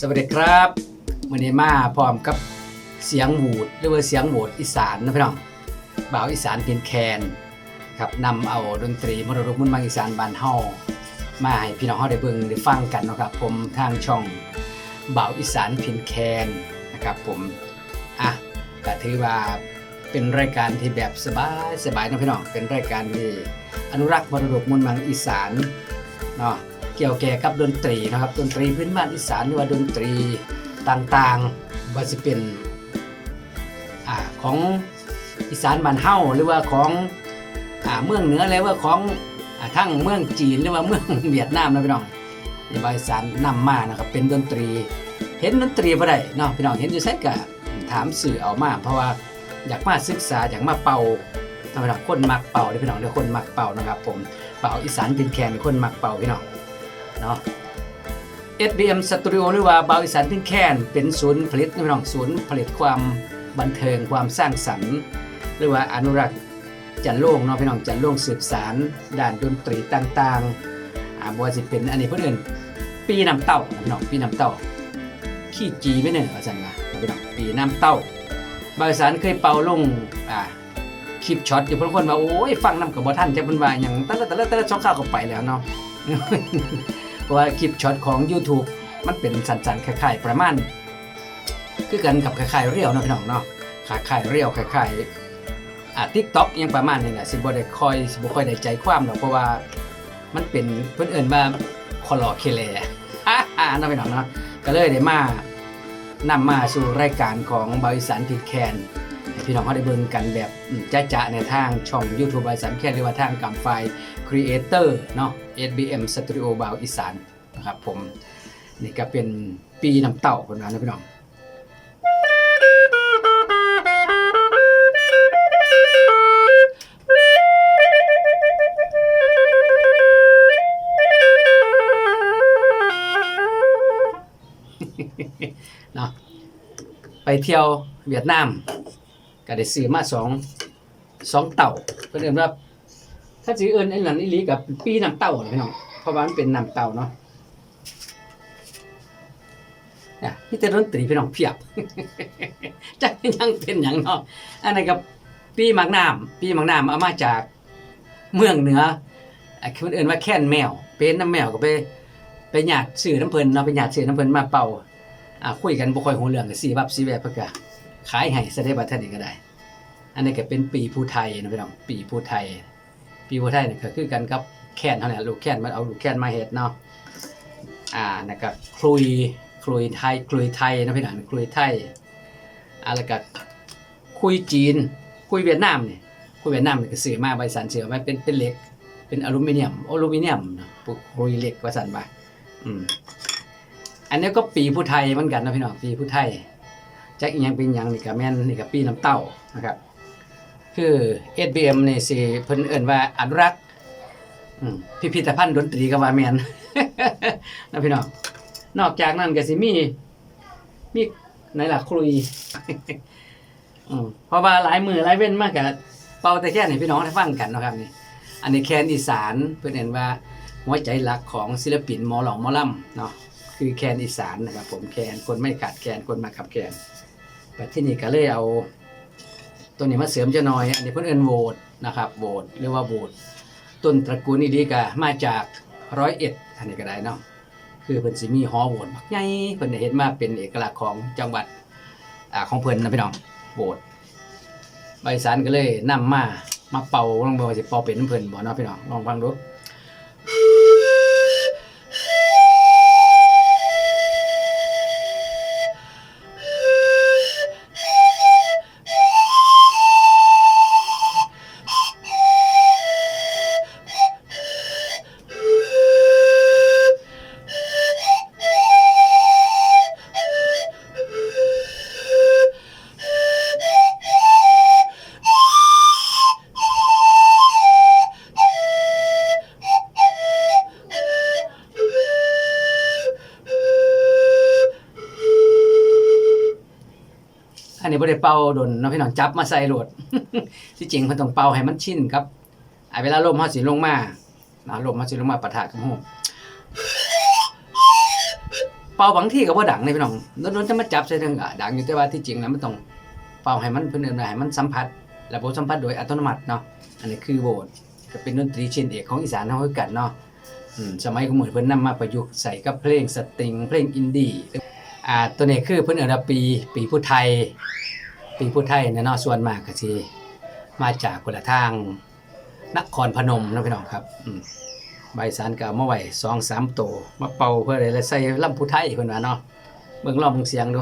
สวัสดีครับวันนี้มาพร้อมกับเสียงหวูดหรือว่าเสียงโหวดอีสานนะพี่น้องบ่าวอีสานเพียนแคนครับนำเอาดนตรีมรดกมุ่นมังอีสานบานเฮามาให้พี่น้องเฮาได้เบิ่งได้ฟังกันนะครับ ผมทางช่องบ่าวอีสานพียนแคนนะครับผมอะก็ถือว่าเป็นรายการที่แบบสบายสบายนะพี่น้องเป็นรายการที่อนุรักษ์มรดกมุ่นมังอีสานเนาะ เกี่ยวแก่กับดนตรีนะครับ ดนตรีพื้นบ้านอีสานหรือว่าดนตรีต่างๆว่าจะเป็นอของอีสานบ้านเฮาหรือว่าของอเมืองเหนือแล้วว่าของอทั้งเมืองจีนหรือว่าเมืองเวียดนามนะพี่น้องในบอีสานนำมานะครับเป็นดนตรี เห็นดนตรีบ่ได้เนาะพี่น้องเห็นอยู่ไสก็ถามสื่อเอามาเพราะว่าอยากมาศึกษาอยากมาเป่าสำหรับคนมักเป่าเด้พี่น้องเด้คนมักเป่านะครับ ผมเป่าอีสานเป็นแคนเป็นคนมักเป่าพี่น้อง เนาะ SBM Studio หรือว่าบาวอีสานพินแค้นเป็นศูนย์ผลิตนะพี่น้องศูนย์ผลิตความบันเทิงความสร้างสรรค์ หรือว่าอนุรักษ์จันโล่งเนาะพี่น้องจันโล่งสืบสารด้านดนตรีต่างๆอ่าบ่ว่าสิเป็นอันนี้เพื่อนปีน้ำเต้าพี่น้องปีน้ำเต้าขี้จีไม่เนี่ยอาจารย์ว่าพี่น้องปีน้ำเต้าบาวอีสานเคยเป่าลงอ่าคลิปช็อตอยู่เพิ่นคนว่าโอ้ยฟังน้ำกับบ่ทันจะเพิ่นว่าหยังตะละตะละตะละช่องข้าวก็ไปแล้วเนาะ เพราะว่าคลิปช็อตของ YouTube มันเป็นสันๆคล้ายๆประมาณคือกันกับคล้ายๆเรียวเนาะพี่น้องเนาะคล้ายๆเรียวคล้ายๆอ่า TikTok ยังประมาณนี้แหละสิบ่ได้คอยสิบ่ค่อยได้ใจความหรอกเพราะว่ามันเป็นเพิ่อนเอิ้นว่าคอลอเคเลอ่าเนาะพี่น้องเนาะก็เลยได้มานำมาสู่รายการของบริษัทผิดแคน พี่น้องเขาได้เบิ่งกันแบบอืมจ้าๆในทางช่อง YouTube บริษัทแคนหรือว่าทางกำไฟ Creator เนาะ SBM Studio บาวอีสานนะครับผม นี่ก็เป็นปีน้ำเต่าคนนั้นนะพี่น้องเนาะไปเที่ยวเวียดนาม ก็ได้ซื้อมาสองสองเต่าก็เรียกว่าถ้าสิเอิ้นไอ้นั่นอีหลีกับปีน้ำเต้าน่ะพี่น้องเพราะว่ามันเป็นน้ำเต้าเนาะนี่แต่ดนตรีพี่น้องเพียบจักยังเป็นหยังเนาะอันนั้นกับปีมักน้ำปีมักน้ำเอามาจากเมืองเหนืออะคือมันเอิ้นว่าแค่นแมว เป็นน้ำแมวก็ไปไปหยาดซื้อน้ำเพิ่นเนาะไปหยาดซื้อน้ำเพิ่นมาเป่าอะคุยกันบ่ค่อยหูเรื่องสิบับสิแบบเพิ่นก็ ขายให้ซะได้บัดเทนี้ก็ได้ อันนี้ก็เป็นปีผู้ไทยนะพี่น้องปีผู้ไทย ปีบัวไทยเนี่ยก็คือกันกับแคนเท่านั้นลูกแคนมันเอาลูกแคนมาเฮ็ดเนาะอ่านะครับคลุยคลุยไทยคลุยไทยนะพี่น้องคลุยไทยอ่าแล้วก็คุยจีน คุยเวียดนามเนี่ยคุยเวียดนามเนี่ยก็ซื้อมาใบสันเสือมาเป็นเป็นเหล็ก เป็นอลูมิเนียมอลูมิเนียมนะคุยเหล็กว่าสันบ่าอืมอันนี้ก็ปีผู้ไทยเหมือนกันนะพี่น้องปีผู้ไทย จักอีหยังเป็นหยังนี่ก็แม่นนี่ก็ปีน้ำเต้านะครับ คือ SBM นี่สิเพิ่นเอิ้นว่าอนุรักษ์พิพิธภัณฑ์ดนตรีก็ว่าแม่นนะพี่น้องนอกจากนั้นก็สิมีมีไหล่ะครุยอืมเพราะว่าหลายมือหลายเว้นมากกับเป่าแต่แค่นี้พี่น้องได้ฟังกันนะครับนี่อันนี้แคนอีสานเพิ่อนเห็นว่าหัวใจหลักของศิลปินหมอหลองหมอลำเนาะคือแคนอีสานนะครับผมแคนคนไม่ขาดแคนคนมาขับแคน แต่ที่นี่ก็เลยเอา ตัวนี้มาเสริมจะน่อย อันนี้เพิ่นเอินโหวตนะครับโหวตเรียกว่าโหวตต้นตระกูลนี้ดีกะมาจากร้อยเอ็ดอันนี้ก็ได้เนาะคือเพิ่นสิมีหอโหวตบักใหญ่เพิ่นเห็นมาเป็นเอกลักษณ์ของจังหวัดอ่าของเพิ่นนะพี่น้องโหวตใบสารก็เลยนำมามาเป่าลองบ่ว่าสิเป่าเป็นเพิ่นบ่เนาะพี่น้องลองฟังดู เป่าดนเนาะพี่น้องจับมาใส่โหลดที่จริงเพิ่นต้องเป่าให้มันชินครับไอเวลาลมเฮาสิลงมานาะลมเฮาสิลงมาปะทะกับหูเป่าบางที่ก็บ่ดังนี่พี่น้องโดนๆจะมาจับใส่ถึงอะดังอยู่แต่ว่าที่จริงแล้วมันต้องเป่าให้มันเพิ่นเอิ้นให้มันสัมผัสระบบสัมผัสโดยอัตโนมัติเนาะอันนี้คือโหวตก็เป็นดนตรีชิ้นเอกของอีสานเฮาคือกันเนาะสมัยของเหมือนเพิ่นนำมาประยุกต์ใส่กับเพลงสตริงเพลงอินดี้อ่าตัวนี้คือเพิ่นเอิ้นปีปีผู้ไทย ปีผู้ไทยเนี่ยเนาะส่วนมากก็สิมาจากคนละทางนครพนมนะพี่น้องครับใบสารก็เอามาไว้สองสามโตมาเป่าเพื่ออะไรใส่ลำผู้ไทยคนว่าเนาะเบิ่งลองเบิ่งเสียงดู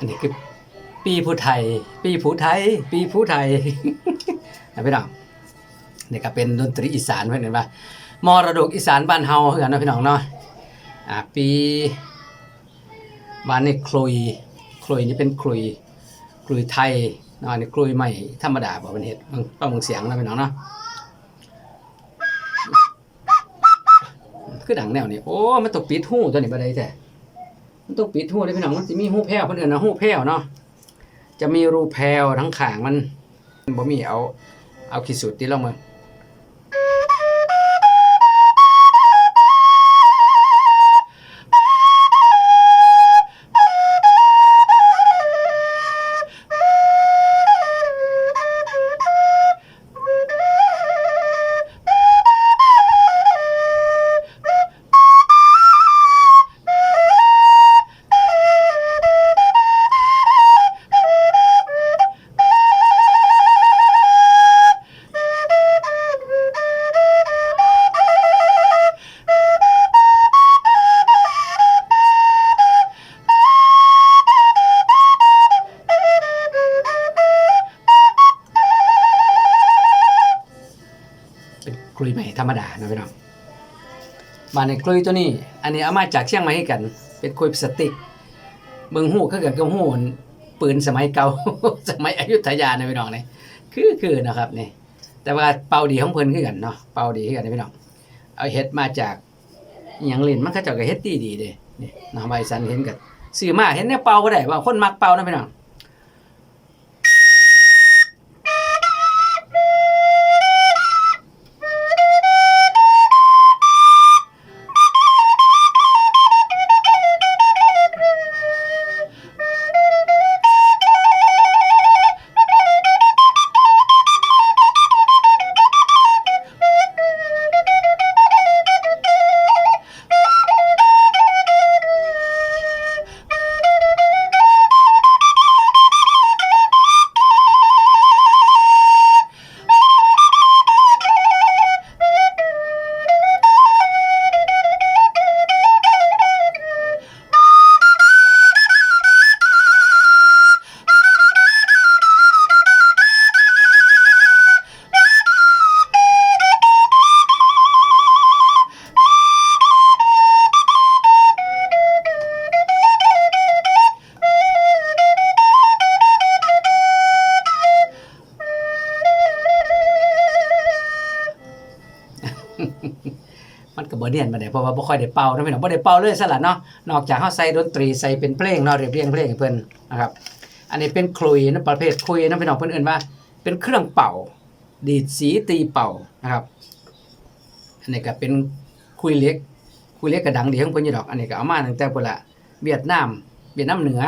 อันนี้คือปีผู้ไทย ปีผู้ไทย ปีผู้ไทยนะพี่น้องนี่ก็เป็นดนตรีอีสานเพื่อนเห็นปะมรดกอีสานบ้านเฮาคือกันนาะพี่น้องเนาะอ่าปีบ้านนี่คลุยคลุยนี่เป็นคลุยคลุยไทยนาะอันนี่คลุยใหม่ธรรมดาบอกเป็นเห็ดบางบางเสียงนะพี่น้องเนาะคือดังแนวนี้โอ้มันตกปิดหูตัวนี้บ่ได้แท้ มันต้องปิดหูเลยพี่น้องมันจะมีหูแพ้วเพิ่นเอิ้นนะหูแพ้วเนาะจะมีรูแพรวทั้งขางมันบ่มีเอาเอาขีดสุดที่ลองมา ธรรมดานะพี่น้องบ้านในกลุยตัวนี้ อันนี้เอามาจากเชียงใหม่ให้กัน เป็นกลุยพลาสติกเบิ่งหูคือกันกับหูปืนสมัยเก่าสมัยอยุธยานะพี่น้องนี่คือคือนะครับนี่แต่ว่าเป่าดีของเพิ่นคือกันเนาะเป่าดีคือกันนะพี่น้องเอาเฮ็ดมาจากอหยังเล่นมันเขาเจ้าก็เฮ็ดดีดีเด้นี่นะใบสันเห็นกันซื้อมาเห็นแนวเป่าบ่ได้ว่าคนมักเป่านะพี่น้อง เนียนมาได้เพราะว่าบ่ค่อยได้เป่านะพี่น้องบ่ได้เป่าเลยซะละเนาะนอกจากเฮาใส่ดนตรีใส่เป็นเพลงเนาะเรียบเรียงเพลงเพิ่นนะครับอันนี้เป็นคลุยนะประเภทคลุยนะพี่น้องเพิ่นเอิ้นว่า เป็นเครื่องเป่า ดีดสีตีเป่านะครับ อันนี้ก็เป็นคุยเล็กคุยเล็กก็ดังดีของเพิ่นอยู่ดอก อันนี้ก็เอามาตั้งแต่พุ่นละเวียดนามเวียดนามเหนือ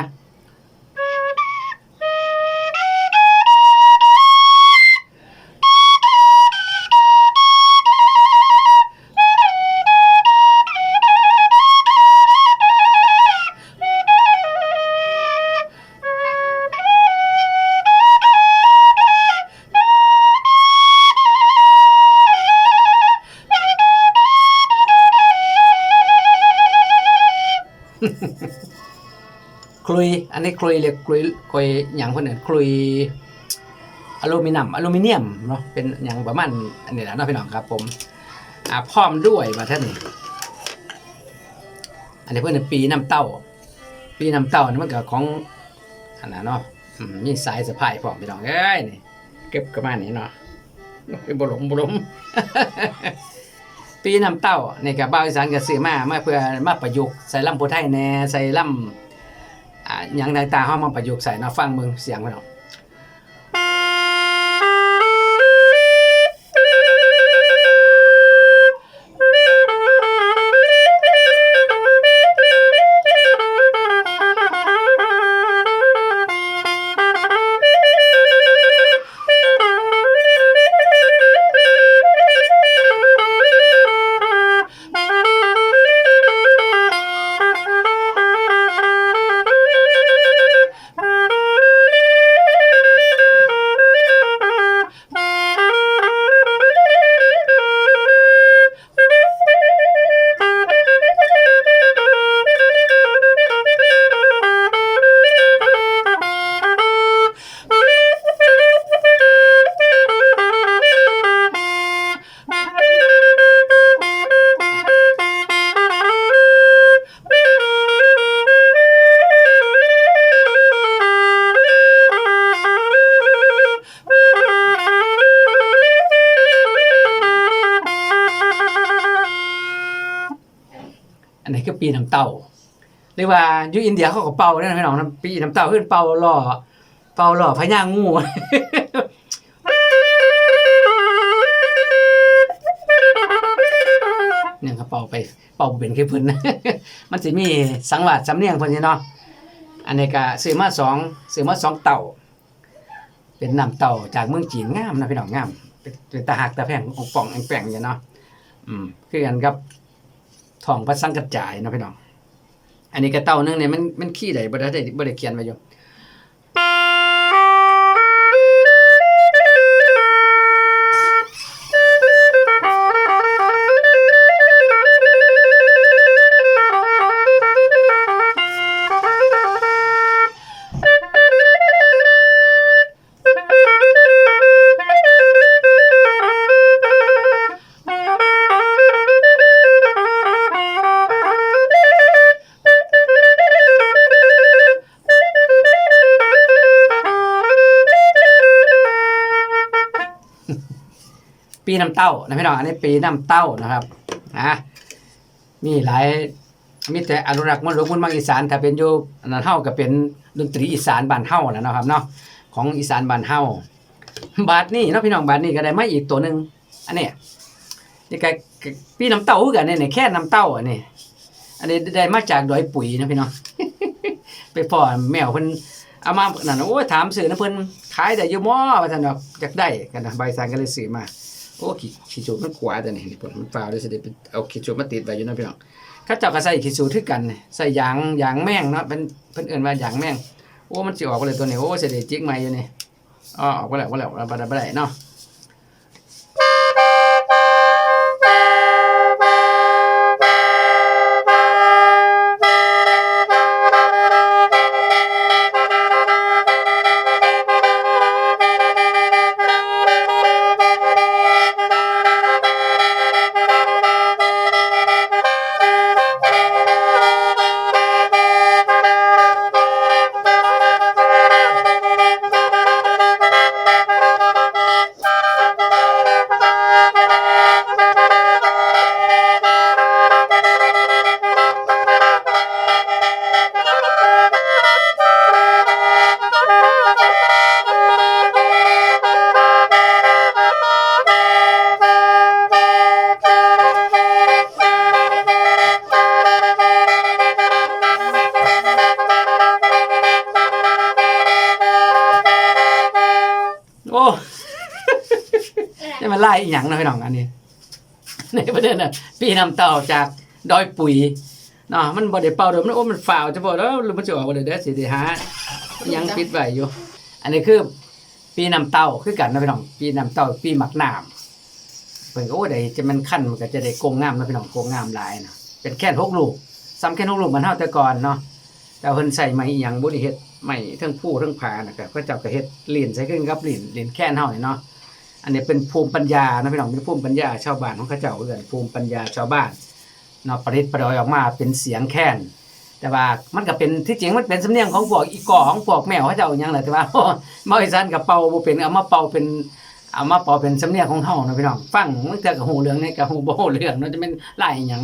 อันนี้คลุยเรียกคลุยคลุยอย่างคนอื่นคลุยอลูมิเนียมอลูมิเนียมเนาะเป็นอย่างประมาณอันนี้แหละเนาะพี่น้องครับผมอ่าพร้อมด้วยมาท่านอันนี้เพื่อนปีน้ำเต้า ปีน้ำเต้านี่มันก็ของอันนั้นเนาะมีสายสะพายพร้อมพี่น้องเอ้ยนี่เก็บกระมาณนี้เนาะเป็นบหลมบหลมปีน้ำเต้านี่กับบ้าอีสานก็ซื้อมามาเพื่อมาประยุกต์ใส่ลำโพไทยแน่ใส่ลำ อย่าหยังต่างๆเฮามาประยุกต์ใส่นะฟังมึงเสียงพี่น้อง รียกว่าอยู่อินเดียเขาก็เป่าเด้อพี่น้องนะปีน้ำเต้าขึ้นเป่าล่อเป่าล่อพญางูเนี่ยเขาเป่าไปเป่าเป็นแคือเพิ่นมันสิมีสังวาสสำเนียงพิ่นนี่เนาะอันนี้ก็ซื้อมาสองซื้อมาสองเต่า เป็นน้ำเต่าจากเมืองจีนงามนะพี่น้องงามเป็นตาหักตาแพงองป่องแองแปงอย่างเนาะอืมคือกันกับทองพระสังกัจจายนะพี่น้อง อันนี้ก็เต่านึงเนี่ยมันมันขี้ได้บ่ได้บ่ได้เขียนไว้อยู่ ปีน้ำเต้านะพี่น้องอันนี้ปีน้ำเต้านะครับนะมีหลายมีแต่อนุรักษ์มรดกมนต์มังอีสานถ้าเป็นอยู่นนั้นเฮาก็เป็นดนตรีอีสานบ้านเฮาและเนาะครับเนาะของอีสานบ้านเฮาบาทนี้เนาะพี่น้องบาทนี้ก็ได้มาอีกตัวหนึ่งอันนี้นี่ก็ปีน้ำเต้าอกันเนี่ยแค่น้ำเต้าอันนี้อันนี้ได้มาจากดอยปุ๋ยนะพี่น้องไปพ่อแมวเพิ่นเอามานั่นะโอ้ถามซื้อนะเพิ่นขายได้อยู่บ่ว่าซั่นดอกอยากได้กันนะใบสานก็เลยซื้อมา อ้ขี้ขี้จูดมันขวาแต่นี่ยผลมันฟาวเลยสิเดเป็นเอาขี้จูดมาติดไว้อยู่นะพี่น้องข้าเจ้าก็ใส่ขี้จูดคือกันใส่ยางยางแม่งเนาะเป็นเพิ่นเอื่นว่ายางแม่งโอ้มันสิออกไปเลยตัวนี้โอ้สิได้จิกใหม่อยู่นี่อ๋อออกไปแล้วไปแล้วบ่ได้บ่ได้เนาะ ไล่อีหยังนะพี่น้องอันนี้ ในประเด็นน่ะปีนำเต่าจากดอยปุ๋ยเนาะมันบ่ได้เป่าเด้อมันโอ้มันฝ่าวจะบ่แล้วหรือมันจะออกบ่ได้เด้อสิได้หายังปิดไว้อยู่ อันนี้คือปีนำเต่าคือกันนะพี่น้อง ปีนำเต่าปีหมักน้ำเพิ่นก็โอ้ได้จะมันคั่นมันก็จะได้โกงงามนะพี่น้องโกงงามหลายนะเป็นแค่นหกลูกซ้ำแค่นหกลูกเหมันเฮาแต่ก่อนเนาะแต่เพิ่นใส่ไม้อีหยังบ่ได้เฮ็ดไม้ทั้งผู้ทั้งผานะก็เขาเจ้าก็เฮ็ดเหรียญใส่ขึ้นกับเหรียญเหรียญแค่นเฮานี่เนาะ อันนี้เป็นภูมิปัญญานะพี่น้องเป็นภูมิปัญญาชาวบ้านของเขาเจ้าเอื่นภูมิปัญญาชาวบ้านเนาะประดิษฐ์ประดอยออกมาเป็นเสียงแค้นแต่ว่ามันก็เป็นที่จริงมันเป็นสำเนียงของพวกอีกอของพวกแมวเขาเจ้าอย่างแหละแต่ว่าเมาอีสานกับเป่าบ่เป็นเอามาเป่าเป็นเอามาเป่าเป็นสำเนียงของเฮานะพี่น้องฟังมันเทื่อกับหูเรื่องนี่กับหูบ่ฮู้เรื่องเนาะจะเป็นหลายอหยัง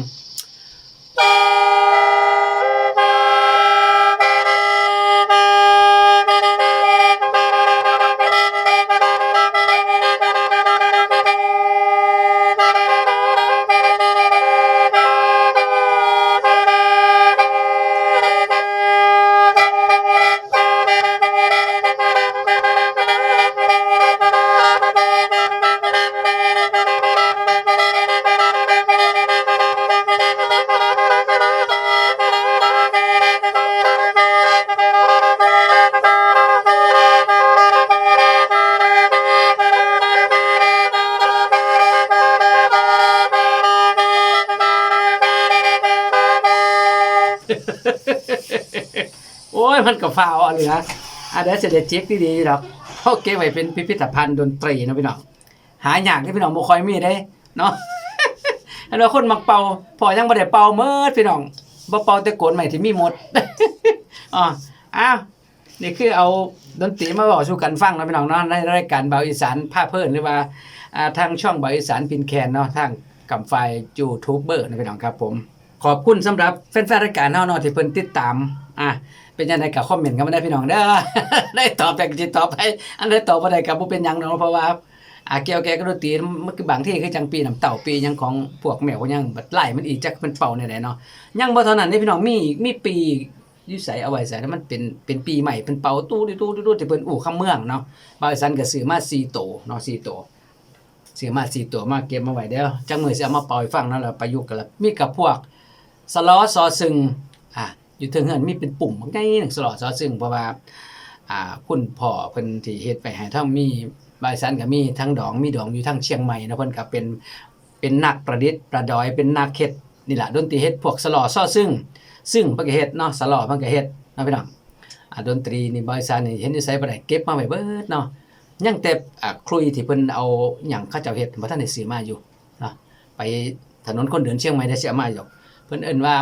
ยมันก็ฟาวเอาเหลืออะเดี๋ยวจะได้เช็คดีๆดอกเขาเก็บไว้เป็นพิพิธภัณฑ์ดนตรีนะพี่น้องหายากที่พี่น้องบ่คอยมีได้เนาะอันว่าคนมักเป่าพอยังบ่ได้เป่าเมิดพี่น้องบ่เป่าแต่โกนใหม่ที่มีหมดอ๋ออ้าวนี่คือเอาดนตรีมาบอกสู่กันฟังนะพี่น้องเนาะในรายการเบาอีสานภาพเพิ่นหรือว่าทางช่องเบาอีสานพินแคนเนาะทางกำไฟยูทูบเบอร์นะพี่น้องครับผม ขอบคุณสำหรับแฟนๆรายการเฮาเนาะที่เพิ่นติดตามอะ เป็นยังไงก็คอมเมนต์กันมาได้พี่น้องเด้อได้ตอบแต่ก็สิตอบให้อันได้ตอบบ่ได้ก็บ่เป็นยังเนาะเพราะว่าอาเกียวแกก็ดนตรีมันคือบางที่คือจังปีน้ำเต่าปียังของพวกแมวยังบัดไล่มันอีกจักมันเป่าแนๆเนาะยังบ่เท่านั้นเด้พี่น้องมีอีกมีปียู่ไสเอาไว้ใส่มันเป็นเป็นปีใหม่เป็นเป่าตู้ดิตู้ดิตู้ที่เพิ่นอู้คำเมืองเนาะบริษัทก็ซื้อมา4โตเนาะ4โตซื้อมาสี่ตัวมาเก็บมาไว้เด้อจังมือสิเอามาเป่าให้ฟังนั่นแหละประยุกต์กันแล้วมีกับพวกสล้อซอซึง อยู่ทิงเฮือนมีเป็นปุ่มบางไงหนึ่งสล้อซอซึ่งเพราะว่าอ่าคุณพ่อเพิ่นที่เฮ็ดไปให้ทั้งมีบายสันก็มีทั้งดองมีดองอยู่ทั้งเชียงใหม่นะเพิ่นก็เป็นเป็นนักประดิษฐ์ประดอยเป็นนักเฮ็ดนี่แหละดนตรีเฮ็ดพวกสล้อซอซึ่ง ซึ่งเพิ่นก็เฮ็ดเนาะสลอเพิ่นก็เฮ็ดเนาะพี่น้องอ่าดนตรีนี่บายสันนี่เห็นนิสัยบ่ได้เก็บมาไว้เบิดเนาะยังแต่อ่าครุยที่เพิ่นเอาหยังเข้าเจ้าเฮ็ดบ่ทันได้ซื้อมาอยู่เนาะไปถนนคนเดินเชียงใหม่ได้ซื้อมาอยู่เพิ่นเอิ้นว่า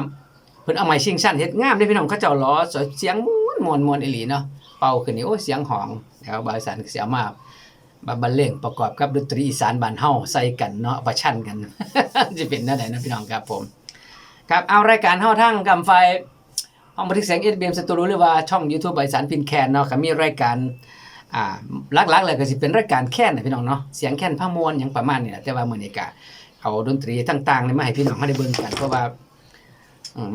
เพิ่นเอาไม้ชิงชันเฮ็ดงามเด้พี่น้องเขาเจ้าล้อสวยเสียงม่วนม่วนม่วนอีหลีเนาะเป่าขึ้นนี่โอ้เสียงหองแล้วบริษัทก็สิเอามามาบรรเลงประกอบกับดนตรีอีสานบ้านเฮาใส่กันเนาะประชันกันสิเป็นแนวใดนะพี่น้องครับผม ครับเอารายการเฮาทั้งกำไฟห้องบันทึกเสียง SBM Studio หรือว่าช่อง YouTube บริษัทพินแคนเนาะก็มีรายการอ่าลักๆเลยก็สิเป็นรายการแค้นนะพี่น้องเนาะเสียงแค้นผ้ามวลอย่างประมาณนี้แหละแต่ว่ามื้อนี้ก็เอาดนตรีต่างๆนี่มาให้พี่น้องเฮาได้เบิ่งกันเพราะว่า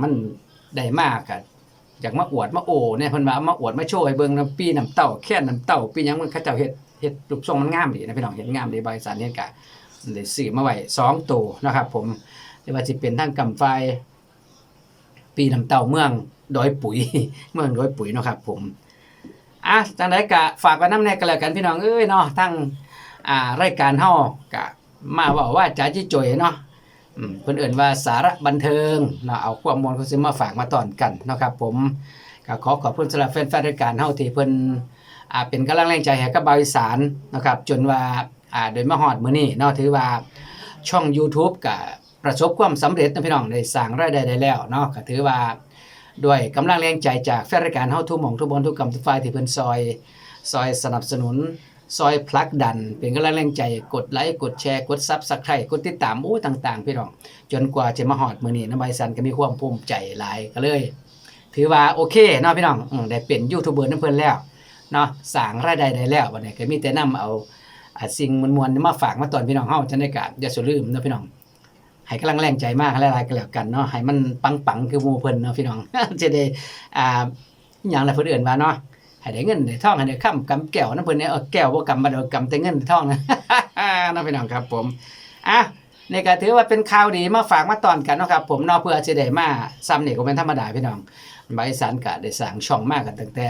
มันได้มากก็อยากมาอวดมาโอเนี่ยเพิ่นว่าเอามาอวดมาโชว์ให้เบิ่งนํปีน้ำเต้าแค้นน้ำเต้าปีหยังมันเขาเจ้าเฮ็ดเฮ็ดรูปทรงมันงามดีนะพี่น้องเห็นงามดีบริษัทนี้ก็ได้ซื้อมาไว้สองตัวนะครับ ผมไม่ว่าสิเป็นทางกำไฟปีน้ำเต้าเมืองดอยปุ๋ยเมืองดอยปุ๋ยเนาะครับ ผมอะจังไดกะฝากไว้น้ำแน่กันแล้วกันพี่น้องเอ้ยเนาะทั้งอ่ารายการเฮากะมาเว่าว่าจ๋าจิจ่อยเนาะ เพิ่นเอิ่นว่าสาระบันเทิงเนาะเอาความมวลเขาสิมาฝากมาตอนกันนะครับผมก็ขอขอบคุณสำหรับแฟนๆรายการเฮาที่เพิ่นอ่าเป็นกำลังแรงใจให้กับบาวอีสานนะครับจนว่าอ่าโดยมาฮอดมื้อนี้เนาะถือว่าช่อง YouTube ก็ประสบความสำเร็จนะพี่น้องได้สร้างรายได้ได้แล้วเนาะก็ถือว่าด้วยกำลังแรงใจจากแฟนรายการเฮาทุกหม่องทุกบอลทุกกำทุกฝ่ายที่เพิ่นซอย ซอยสนับสนุน ซอยผลักดัน เป็นกำลังแรงใจกดไลค์กดแชร์กดซับสไครต์กดติดตามอู้ต่าง ๆ พี่น้อง จนกว่าจะมาฮอดมือนี้นะบายสันก็มีความภูมิใจหลายก็เลย ถือว่าโอเคเนาะพี่น้องอได้เป็นยูทูบเบอร์นำเพิ่นแล้วเนาะสร้างรายได้ได้แล้วบัดนี้ก็มีแต่นำเอาสิ่งมวลๆมาฝากมาตอนพี่น้องเฮาจังได๋ก็อย่าสลืมเนาะพี่น้องให้กำลังแรงใจมากหลายๆก็แล้วกันเนาะให้มันปังๆคือหมู่เพิ่นเนาะพี่น้องจะได้อ่าอย่างไรเพิ่นเอื่นว่าเนาะ ให้ได้เงินได้ทองให้ได้ค้ำกำแก้วนะเพิ่นเนี่ยเออแก้วบ่กำบ่ได้อกำแต่เงินทองนะนะพี่น้องครับผมอะนี่ก็ถือว่าเป็นข่าวดีมาฝากมาตอนกันนะครับผมนาะเพื่อสิได้มาซ้ำเนี่ยก็เป็นธรรมดาพี่น้องบริษัทก็ได้สร้างช่องมากกันตั้งแต่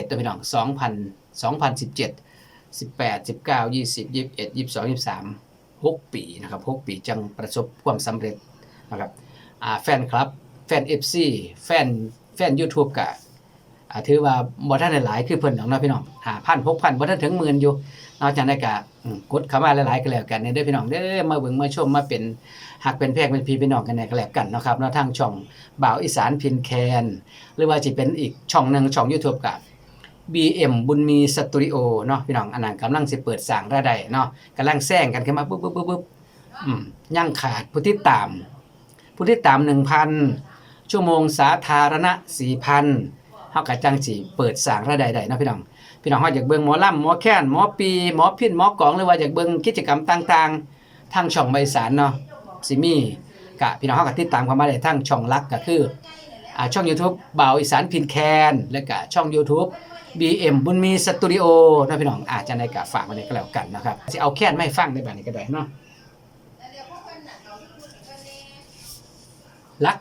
2017นะพี่น้อง2000 2017 18 19 20 21 22 23 6 ปีนะครับ6ปีจังประสบความสำเร็จนะครับแฟนคลับ แฟน FC แฟนแฟน YouTube ก็อ่า ถือว่าบ่ทันหลายคือเพิ่นดอกเนาะพี่น้อง5,000 6,000บ่ทันถึงหมื่นอยู่ นอกจากนั้นก็กดเข้ามาหลายๆก็แล้วกันเนี่ยด้อพี่น้องเด้อมาเบิ่งมาชมมาเป็นหักเป็นแพกเป็นพี่เป็นน้องกันแน่ก็แล้วกันนะครับเนาะทางช่องบ่าวอีสานพินแคน หรือว่าจะเป็นอีกช่องหนึ่งช่อง YouTube กับ BM บุญมีสตูดิโอเนาะพี่น้องอันนั้นกำลังสิเปิดสร้างรายได้เนาะกำลังแซงกันขึ้นมาปุ๊บปุ๊บปุ๊บปุ๊บอืมยังขาดผู้ติดตาม ผู้ติดตาม1,000ชั่วโมงสาธารณะ4,000เฮาก็จังสิเปิดสร้างรายได้ได้เนาะพี่น้องพี่น้องเฮาอยากเบิ่งหมอลำหมอแค้นหมอปีหมอพินหมอกองหรือว่าอยากเบิ่งกิจกรรมต่างๆทางช่องใบสารเนาะสิมีกะพี่น้องเฮาก็ติดตามเข้ามาได้ทางช่องลักก็คืออ่าช่อง YouTube บ่าวอีสานพินแคนและก็ช่อง YouTube BM บุญมีสตูดิโอนะพี่น้องอาจจะในกะฝากไว้เลยก็แล้วกันนะครับสิเอาแค้นไม่ฟังได้บัดนี้ก็ได้เนาะ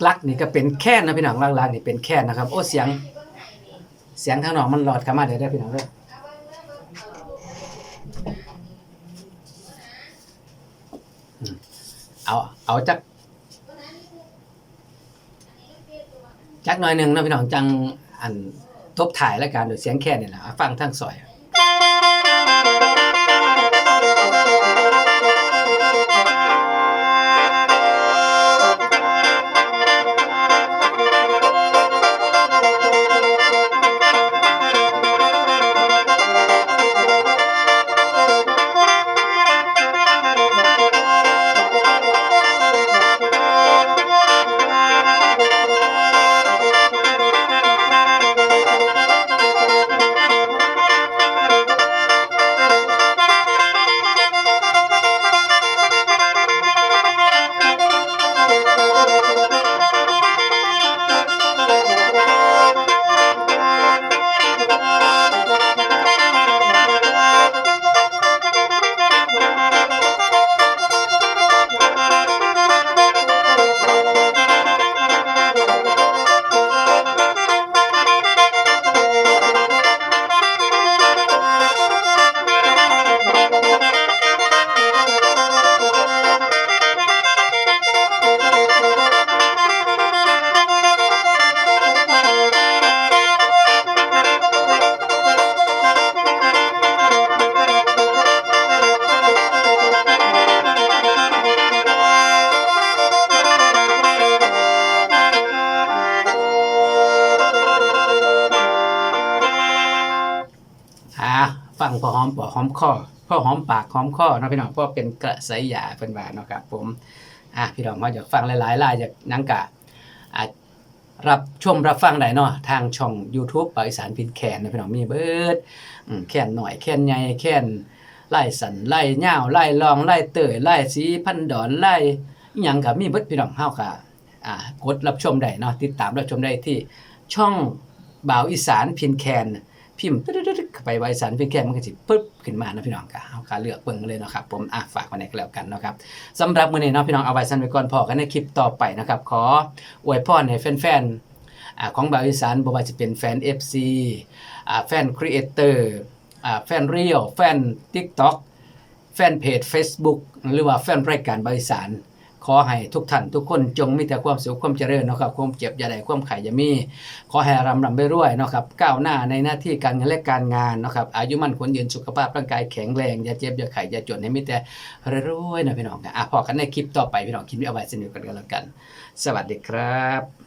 ลักๆนี่ก็เป็นแค้นนะพี่น้องลักๆนี่เป็นแค้นนะครับ โอ้เสียง เสียงทางนอกมันหลอดเข้ามาเดี๋ยวได้พี่น้องเด้อเอาเอาจักจักหน่อยหนึ่งนะพี่น้องจังอันทบถ่ายแล้วกันโดยเสียงแค่นี่แหละอะฟังทั้งซอย คอพ่อหอมปากหอมคอเนาะพี่น้องพราะเป็นกระแสยาเป็นว่าเนาะครับผมอะพี่น้องว่าอยากฟังหลายๆรายอยากนังกะอะรับชมรับฟังได้เนาะทางช่อง YouTube ปาอีสานพินแคนนะพี่น้องมีเบิดแคนหน่อยแคนใหญ่แคนไล่สันไล่ยาไล่ลองไล่เตยไล่สีพันดอนไล่อิหยังก็มีเบิดพี่น้องเฮาค่ะอ่ากดรับชมได้เนาะติดตามรับชมได้ที่ช่องบ่าวอีสานพินแคนพิมพ์ตึ๊ดๆๆเข้า ไปไว้สันเพียงแค่มันก็สิปึ๊บขึ้นมานะพี่น้องก็เอาการเลือกเบิ่งเลยเนาะครับผมอะฝากไว้ในก็แล้วกันเนาะครับสำหรับมื้อนี้เนาะพี่น้องเอาไว้สันไว้ก่อนพอกันในคลิปต่อไปนะครับขออวยพรให้แฟนๆอ่าของบาวอีสานบ่ว่าจะเป็นแฟน FC อ่าแฟนครีเอเตอร์อ่าแฟนเรียลแฟน TikTok แฟนเพจ Facebook หรือว่าแฟนรายการบาวอีสาน ขอให้ทุกท่านทุกคนจงมีแต่ความสุขความเจริญนะครับความเจ็บอย่าได้ความไข่อย่ามี ขอให้รำรำไปรวยนะครับก้าวหน้าในหน้าที่การเงินและการงานนะครับอายุมั่นขวัญยืนสุขภาพร่างกายแข็งแรงอย่าเจ็บอย่าไข่อย่าจนให้มีแต่รวยๆนะพี่น้องนะอะพอกันในคลิปต่อไปพี่น้องคลิปนี้เอาไว้สนุกกันกันแล้วกัน สวัสดีครับ